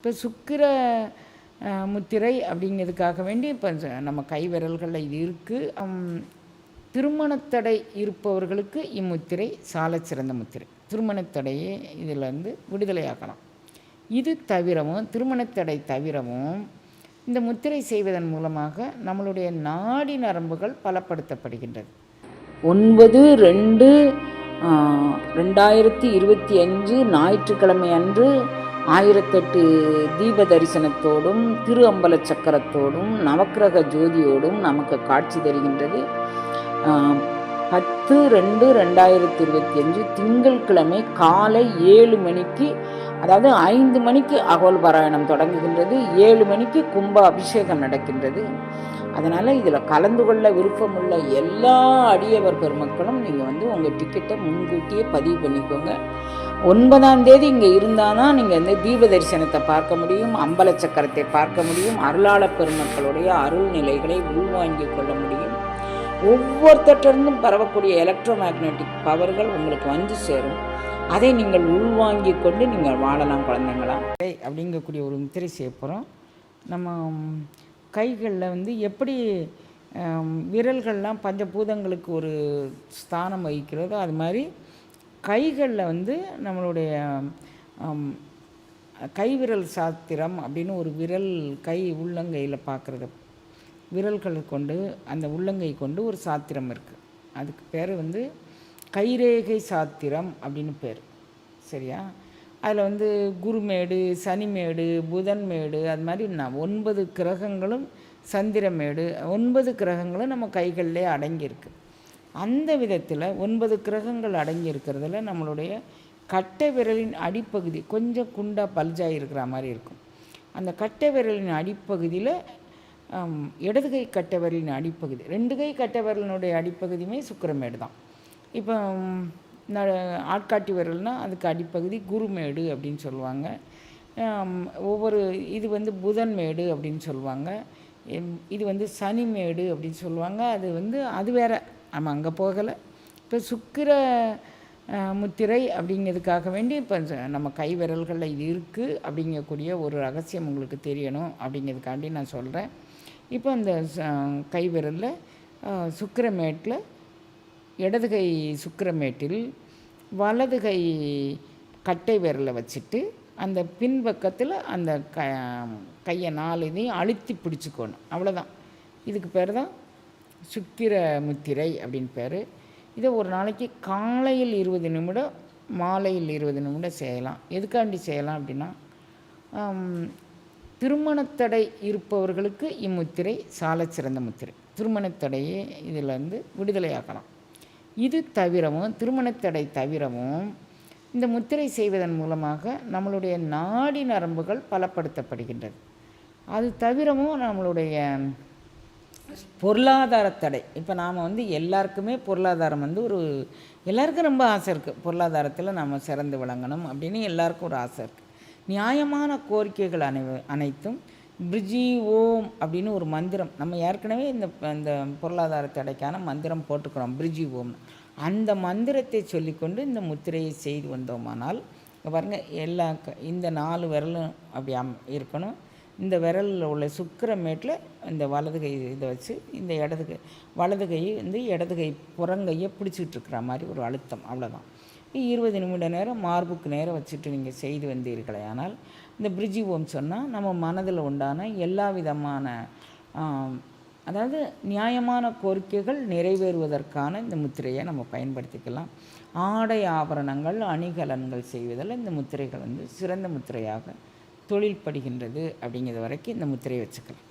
இப்போ சுக்கிர முத்திரை அப்படிங்கிறதுக்காக வேண்டி இப்போ நம்ம கை விரல்களில் இது இருக்குது திருமணத்தடை இருப்பவர்களுக்கு இம்முத்திரை சால சிறந்த முத்திரை. திருமணத்தடையே இதில் வந்து விடுதலையாக்கலாம். இது தவிரவும் திருமணத்தடை தவிரவும் இந்த முத்திரை செய்வதன் மூலமாக நம்மளுடைய நாடி நரம்புகள் பலப்படுத்தப்படுகின்றது. ஒன்பது ரெண்டு ரெண்டாயிரத்தி இருபத்தி அஞ்சு ஞாயிற்றுக்கிழமை அன்று ஆயிரத்தெட்டு தீப தரிசனத்தோடும் திரு அம்பல சக்கரத்தோடும் நவக்கிரக ஜோதியோடும் நமக்கு காட்சி தருகின்றது. பத்து ரெண்டு ரெண்டாயிரத்தி இருபத்தி அஞ்சு திங்கட்கிழமை காலை ஏழு மணிக்கு அதாவது ஐந்து மணிக்கு அகோல் பாராயணம் தொடங்குகின்றது. ஏழு மணிக்கு கும்ப அபிஷேகம் நடக்கின்றது. அதனால் இதில் கலந்து கொள்ள விருப்பமுள்ள எல்லா அடியவர் பெருமக்களும் நீங்கள் வந்து உங்கள் டிக்கெட்டை முன்கூட்டியே பதிவு பண்ணிக்கோங்க. ஒன்பதாம் தேதி இங்கே இருந்தால் தான் நீங்கள் வந்து தீப தரிசனத்தை பார்க்க முடியும் அம்பல சக்கரத்தை பார்க்க முடியும் அருளாள பெருமக்களுடைய அருள் நிலைகளை உள்வாங்கி கொள்ள முடியும். ஒவ்வொருத்தட்டிருந்தும் பரவக்கூடிய எலக்ட்ரோ மேக்னெட்டிக் பவர்கள் உங்களுக்கு வந்து சேரும். அதை நீங்கள் உள்வாங்கி கொண்டு நீங்கள் வாழலாம் குழந்தைங்களா? அப்படிங்கக்கூடிய ஒரு முத்திரை செய்ய போகிறோம் நம்ம கைகளில் வந்து எப்படி விரல்கள்லாம் பஞ்சபூதங்களுக்கு ஒரு ஸ்தானம் வகிக்கிறதோ அது மாதிரி கைகளில் வந்து நம்மளுடைய கைவிரல் சாத்திரம் அப்படின்னு ஒரு விரல் கை உள்ளங்கையில் பார்க்குறது விரல்கள் கொண்டு அந்த உள்ளங்கை கொண்டு ஒரு சாத்திரம் இருக்குது அதுக்கு பேர் வந்து கைரேகை சாத்திரம் அப்படின்னு பேர். சரியா? அதில் வந்து குருமேடு சனிமேடு புதன்மேடு அது மாதிரி நான் ஒன்பது கிரகங்களும் சந்திரமேடு ஒன்பது கிரகங்களும் நம்ம கைகளிலே அடங்கியிருக்கு. அந்த விதத்தில் ஒன்பது கிரகங்கள் அடங்கி இருக்கிறதுல நம்மளுடைய கட்டை விரலின் அடிப்பகுதி கொஞ்சம் குண்டாக பல்ஜாக இருக்கிற மாதிரி இருக்கும். அந்த கட்டை விரலின் அடிப்பகுதியில் இடது கை கட்டை விரலின் அடிப்பகுதி. ரெண்டு கை கட்டை விரலினுடைய அடிப்பகுதியுமே சுக்கரமேடு தான். இப்போ ஆட்காட்டி விரல்னால் அதுக்கு அடிப்பகுதி குருமேடு அப்படின்னு சொல்லுவாங்க. ஒவ்வொரு இது வந்து புதன்மேடு அப்படின்னு சொல்லுவாங்க. இது வந்து சனிமேடு அப்படின்னு சொல்லுவாங்க. அது வந்து அது வேறு நம்ம அங்கே போகலை. இப்போ சுக்கிர முத்திரை அப்படிங்கிறதுக்காக வேண்டி இப்போ நம்ம கை விரல்களில் இது இருக்குது அப்படிங்கக்கூடிய ஒரு ரகசியம் உங்களுக்கு தெரியணும் அப்படிங்கிறதுக்காண்டி நான் சொல்கிறேன் இப்போ அந்த கை விரலில் சுக்கிரமேட்டில் இடது கை சுக்கிரமேட்டில் வலது கை கட்டை விரலை வச்சுட்டு அந்த பின்பக்கத்தில் அந்த க கையை நாலு இதையும் அழுத்தி பிடிச்சிக்கணும். அவ்வளோதான் இதுக்கு பேர் தான் சுக்கிர முத்திரை அப்படின்னு பேர். இதை ஒரு நாளைக்கு காலையில் இருபது நிமிடம் மாலையில் இருபது நிமிடம் செய்யலாம். எதுக்காண்டி செய்யலாம் அப்படின்னா திருமணத்தடை இருப்பவர்களுக்கு இம்முத்திரை சால சிறந்த முத்திரை. திருமணத்தடையே இதில் வந்து விடுதலையாக்கலாம். இது தவிரவும் திருமணத்தடை தவிரவும் இந்த முத்திரை செய்வதன் மூலமாக நம்மளுடைய நாடி நரம்புகள் பலப்படுத்தப்படுகின்றது. அது தவிரவும் நம்மளுடைய பொருளாதார தடை. இப்போ நாம் வந்து எல்லாருக்குமே பொருளாதாரம் வந்து ஒரு எல்லாருக்கும் ரொம்ப ஆசை இருக்குது பொருளாதாரத்தில் நம்ம சிறந்து விளங்கணும் அப்படின்னு எல்லாருக்கும் ஒரு ஆசை இருக்குது நியாயமான கோரிக்கைகள் அனை அனைத்தும் பிரிஜி ஓம் அப்படின்னு ஒரு மந்திரம். நம்ம ஏற்கனவே இந்த இந்த பொருளாதார தடைக்கான மந்திரம் போட்டுக்கிறோம். பிரிஜி ஓம். அந்த மந்திரத்தை சொல்லிக்கொண்டு இந்த முத்திரையை செய்து வந்தோமானால் பாருங்கள் எல்லா இந்த நாலு விரலும் அப்படி அம் இருக்கணும். இந்த விரலில் உள்ள சுக்கரமேட்டில் இந்த வலது கை இதை வச்சு இந்த இடது கை வலது கை வந்து இடது கை புறங்கையை பிடிச்சிக்கிட்டு இருக்கிற மாதிரி ஒரு அழுத்தம். அவ்வளோதான் இருபது நிமிட நேரம் மார்புக்கு நேரம் வச்சுட்டு நீங்கள் செய்து வந்தீர்களே. ஆனால் இந்த பிரிட்ஜி ஓம் சொன்னால் நம்ம மனதில் உண்டான எல்லா விதமான அதாவது நியாயமான கோரிக்கைகள் நிறைவேறுவதற்கான இந்த முத்திரையை நம்ம பயன்படுத்திக்கலாம். ஆடை ஆபரணங்கள் அணிகலன்கள் செய்வதில் இந்த முத்திரைகள் வந்து சிறந்த முத்திரையாக தொழில் படுகின்றது அப்படிங்கிறது வரைக்கும் இந்த முத்திரையை வச்சுக்கலாம்.